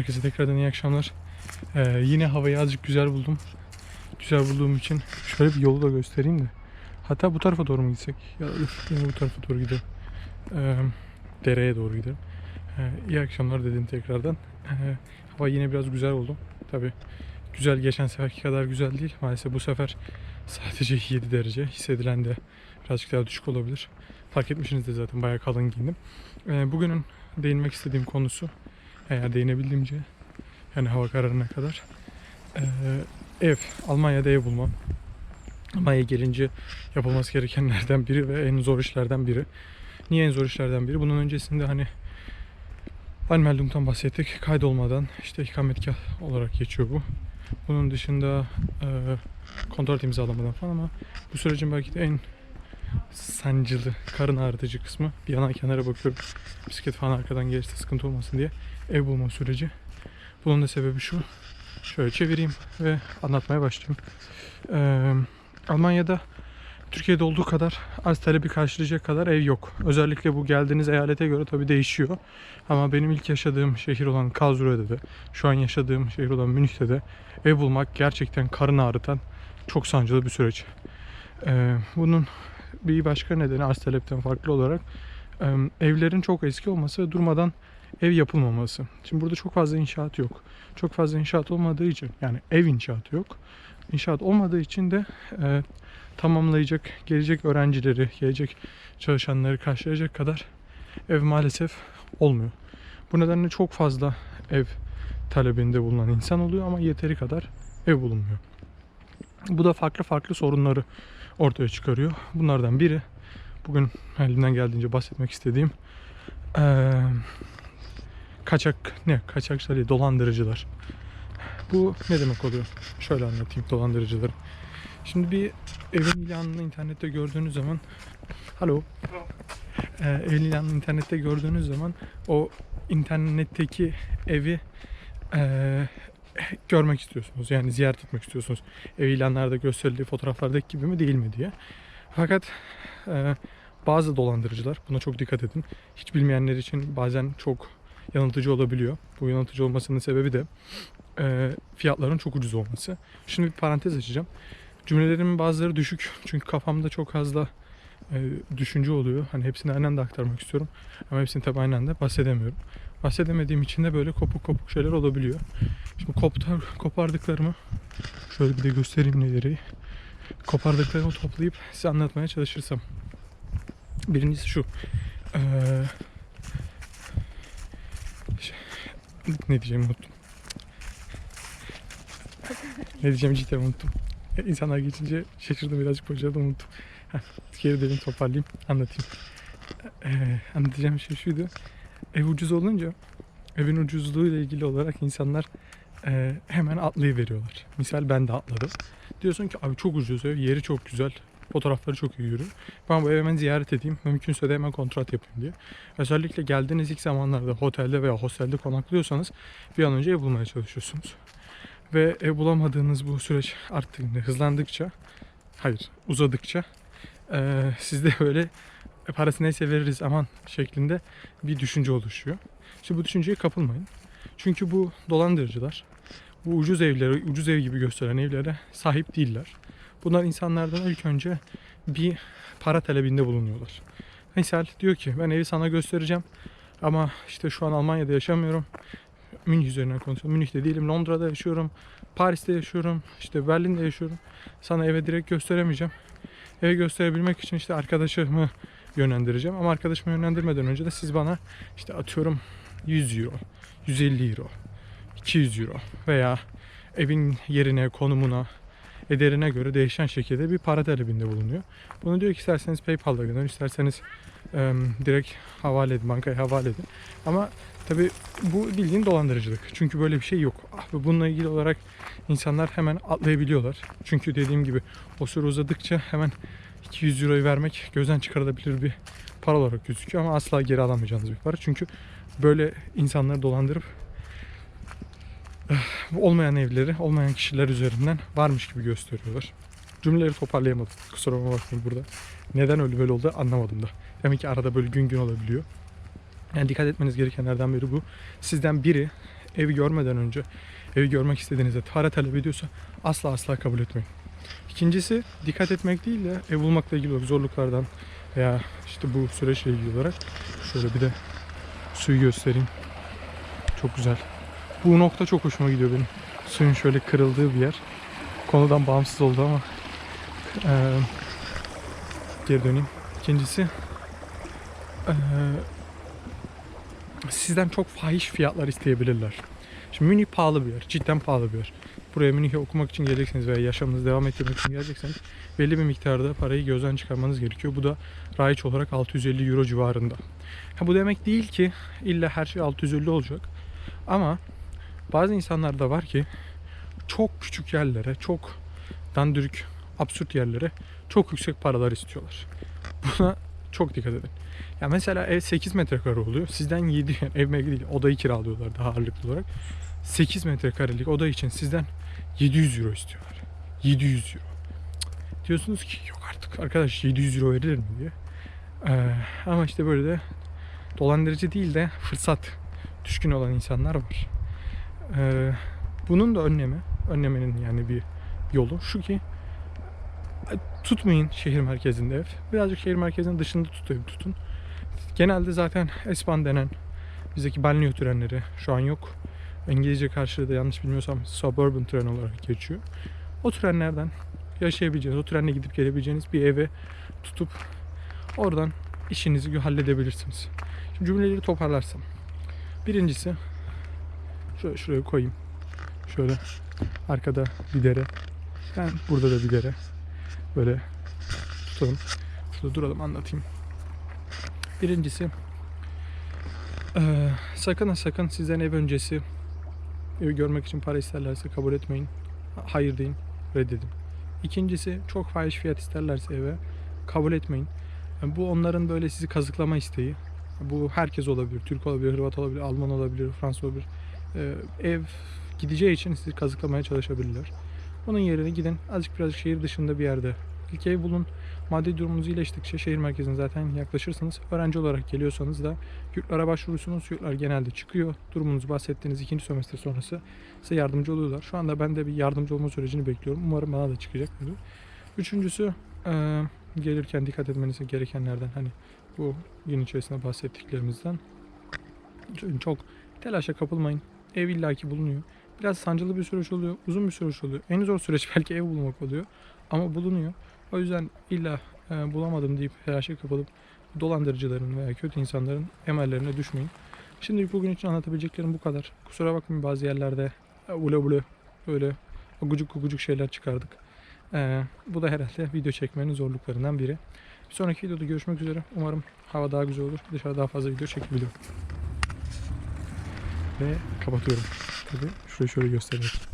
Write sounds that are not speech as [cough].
Herkese tekrardan iyi akşamlar. Ee, yine havayı azıcık güzel buldum. Güzel bulduğum için şöyle bir yolu da göstereyim de. Hatta bu tarafa doğru mu gitsek? Ya yine bu tarafa doğru gidelim. Ee, dereye doğru gidelim. Ee, iyi akşamlar dedim tekrardan. Ee, hava yine biraz güzel oldu. Tabi güzel geçen seferki kadar güzel değil. Maalesef bu sefer sadece [laughs] 7 derece. Hissedilen de birazcık daha düşük olabilir. Fark etmişsinizdir zaten bayağı kalın giyindim. Ee, bugünün değinmek istediğim konusu eğer değinebildiğimce yani hava kararına kadar ee, ev. Almanya'da ev bulmam. Almanya'ya gelince yapılması gerekenlerden biri ve en zor işlerden biri. Niye en zor işlerden biri? Bunun öncesinde hani Anmeldung'dan bahsettik. Kaydolmadan işte ikametgah olarak geçiyor bu. Bunun dışında e, kontrat imzalamadan falan ama bu sürecin belki de en sancılı, karın ağrıtıcı kısmı. Bir yana kenara bakıyorum. Bisiklet falan arkadan gelirse sıkıntı olmasın diye ev bulma süreci. Bunun da sebebi şu. Şöyle çevireyim ve anlatmaya başlayayım. Ee, Almanya'da Türkiye'de olduğu kadar arz talebi karşılayacak kadar ev yok. Özellikle bu geldiğiniz eyalete göre tabii değişiyor. Ama benim ilk yaşadığım şehir olan Karlsruhe'de de, şu an yaşadığım şehir olan Münih'te de ev bulmak gerçekten karın ağrıtan çok sancılı bir süreç. Ee, bunun bir başka nedeni arz talepten farklı olarak evlerin çok eski olması ve durmadan ev yapılmaması. Şimdi burada çok fazla inşaat yok. Çok fazla inşaat olmadığı için yani ev inşaatı yok. İnşaat olmadığı için de e, tamamlayacak, gelecek öğrencileri, gelecek çalışanları karşılayacak kadar ev maalesef olmuyor. Bu nedenle çok fazla ev talebinde bulunan insan oluyor ama yeteri kadar ev bulunmuyor. Bu da farklı farklı sorunları ortaya çıkarıyor. Bunlardan biri bugün elimden geldiğince bahsetmek istediğim eee, kaçak ne kaçakçılar değil dolandırıcılar. Bu ne demek oluyor? Şöyle anlatayım dolandırıcıları. Şimdi bir evin ilanını internette gördüğünüz zaman Alo. Ee, evin ilanını internette gördüğünüz zaman o internetteki evi eee, görmek istiyorsunuz. Yani ziyaret etmek istiyorsunuz. Ev ilanlarda gösterildiği fotoğraflardaki gibi mi değil mi diye. Fakat eee, bazı dolandırıcılar buna çok dikkat edin. Hiç bilmeyenler için bazen çok yanıltıcı olabiliyor. Bu yanıltıcı olmasının sebebi de eee, fiyatların çok ucuz olması. Şimdi bir parantez açacağım. Cümlelerimin bazıları düşük. Çünkü kafamda çok fazla e, düşünce oluyor. Hani hepsini aynen de aktarmak istiyorum. Ama hepsini tabii aynen de bahsedemiyorum. Bahsedemediğim için de böyle kopuk kopuk şeyler olabiliyor. Şimdi koptar, kopardıklarımı şöyle bir de göstereyim neleri. Kopardıklarımı toplayıp size anlatmaya çalışırsam. Birincisi şu. Ee, ne diyeceğimi unuttum. ne diyeceğimi cidden unuttum. İnsanlar geçince şaşırdım birazcık bocaladım unuttum. Heh, geri döneyim toparlayayım anlatayım. Ee, anlatacağım şey şuydu. Ev ucuz olunca evin ucuzluğu ile ilgili olarak insanlar e, hemen atlayıveriyorlar. Misal ben de atladım. Diyorsun ki abi çok ucuz ev, yeri çok güzel, fotoğrafları çok iyi yürü. Ben bu evi hemen ziyaret edeyim, mümkünse de hemen kontrat yapayım diye. Özellikle geldiğiniz ilk zamanlarda otelde veya hostelde konaklıyorsanız bir an önce ev bulmaya çalışıyorsunuz. Ve ev bulamadığınız bu süreç arttığında, hızlandıkça, hayır uzadıkça e, [laughs] sizde böyle "E, parası neyse veririz aman şeklinde bir düşünce oluşuyor. İşte bu düşünceye kapılmayın. Çünkü bu dolandırıcılar bu ucuz evlere, ucuz ev gibi gösteren evlere sahip değiller. Bunlar insanlardan ilk önce bir para talebinde bulunuyorlar. Misal diyor ki ben evi sana göstereceğim ama işte şu an Almanya'da yaşamıyorum. Münih üzerinden konuşuyorum. Münih'te değilim. Londra'da yaşıyorum. Paris'te yaşıyorum. işte Berlin'de yaşıyorum. Sana eve direkt gösteremeyeceğim. Eve gösterebilmek için işte arkadaşımı yönlendireceğim. Ama arkadaşımı yönlendirmeden önce de siz bana işte atıyorum 100 euro, 150 euro, 200 euro veya evin yerine, konumuna, ederine göre değişen şekilde bir para talebinde bulunuyor. Bunu diyor ki isterseniz PayPal'da gönderin, isterseniz em, direkt havale edin, bankaya havale edin. Ama tabi bu bildiğin dolandırıcılık. Çünkü böyle bir şey yok. Ah, Bununla ilgili olarak insanlar hemen atlayabiliyorlar. Çünkü dediğim gibi o süre uzadıkça hemen 200 euroyu vermek gözden çıkarılabilir bir para olarak gözüküyor ama asla geri alamayacağınız bir para. Çünkü böyle insanları dolandırıp eh, olmayan evleri, olmayan kişiler üzerinden varmış gibi gösteriyorlar. Cümleleri toparlayamadım. Kusura bakmayın burada. Neden öyle böyle oldu anlamadım da. Demek ki arada böyle gün gün olabiliyor. Yani dikkat etmeniz gerekenlerden biri bu. Sizden biri evi görmeden önce evi görmek istediğinizde para talep ediyorsa asla asla kabul etmeyin. İkincisi dikkat etmek değil de ev bulmakla ilgili olarak zorluklardan veya işte bu süreçle ilgili olarak şöyle bir de suyu göstereyim. Çok güzel. Bu nokta çok hoşuma gidiyor benim. Suyun şöyle kırıldığı bir yer. Konudan bağımsız oldu ama eee, geri döneyim. İkincisi eee, sizden çok fahiş fiyatlar isteyebilirler. Şimdi Münih pahalı bir yer. Cidden pahalı bir yer. Buraya Münih'e okumak için gelecekseniz veya yaşamınızı devam ettirmek için gelecekseniz belli bir miktarda parayı gözden çıkarmanız gerekiyor. Bu da raiç olarak 650 euro civarında. Ha, bu demek değil ki illa her şey 650 olacak. Ama bazı insanlar da var ki çok küçük yerlere, çok dandürük, absürt yerlere çok yüksek paralar istiyorlar. Buna çok dikkat edin. Ya mesela ev 8 metrekare oluyor. Sizden 7 yani ev değil odayı kiralıyorlar daha ağırlıklı olarak. 8 metrekarelik oda için sizden 700 euro istiyorlar. 700 euro. Diyorsunuz ki yok artık arkadaş 700 euro verilir mi diye. Ee, ama işte böyle de dolandırıcı değil de fırsat düşkün olan insanlar var. Ee, bunun da önlemi, önlemenin yani bir yolu şu ki tutmayın şehir merkezinde ev. Birazcık şehir merkezinin dışında tutayım tutun. Genelde zaten S-Bahn denen bizdeki banliyö trenleri şu an yok. İngilizce karşılığı da yanlış bilmiyorsam suburban tren olarak geçiyor. O trenlerden yaşayabileceğiniz, o trenle gidip gelebileceğiniz bir eve tutup oradan işinizi halledebilirsiniz. Şimdi cümleleri toparlarsam. Birincisi şöyle şuraya koyayım. Şöyle arkada bir dere. Ben burada da bir dere. Böyle tutalım. Şurada duralım anlatayım. Birincisi eee, sakın ha sakın sizden ev öncesi evi görmek için para isterlerse kabul etmeyin. Ha- Hayır deyin, reddedin. İkincisi çok fahiş fiyat isterlerse eve kabul etmeyin. Yani bu onların böyle sizi kazıklama isteği. Bu herkes olabilir. Türk olabilir, Hırvat olabilir, Alman olabilir, Fransız olabilir. Eee, ev gideceği için sizi kazıklamaya çalışabilirler. Onun yerine gidin azıcık birazcık şehir dışında bir yerde ilk ev bulun. Maddi durumunuz iyileştikçe şehir merkezine zaten yaklaşırsınız. Öğrenci olarak geliyorsanız da yurtlara başvurursunuz. Yurtlar genelde çıkıyor. Durumunuzu bahsettiğiniz ikinci sömestr sonrası size yardımcı oluyorlar. Şu anda ben de bir yardımcı olma sürecini bekliyorum. Umarım bana da çıkacak. Üçüncüsü gelirken dikkat etmeniz gerekenlerden hani bu gün içerisinde bahsettiklerimizden çok telaşa kapılmayın. Ev illaki bulunuyor. Biraz sancılı bir süreç oluyor. Uzun bir süreç oluyor. En zor süreç [laughs] belki ev bulmak oluyor. Ama bulunuyor. O yüzden illa e, bulamadım deyip telaşa kapılıp dolandırıcıların veya kötü insanların emellerine düşmeyin. Şimdi bugün için anlatabileceklerim bu kadar. Kusura bakmayın bazı yerlerde e, ule ule böyle gucuk gucuk şeyler çıkardık. E, bu da herhalde video çekmenin zorluklarından biri. Bir sonraki videoda görüşmek üzere. Umarım hava daha güzel olur. Dışarıda daha fazla video çekebilirim. Ve kapatıyorum. Tabii şurayı şöyle göstereyim.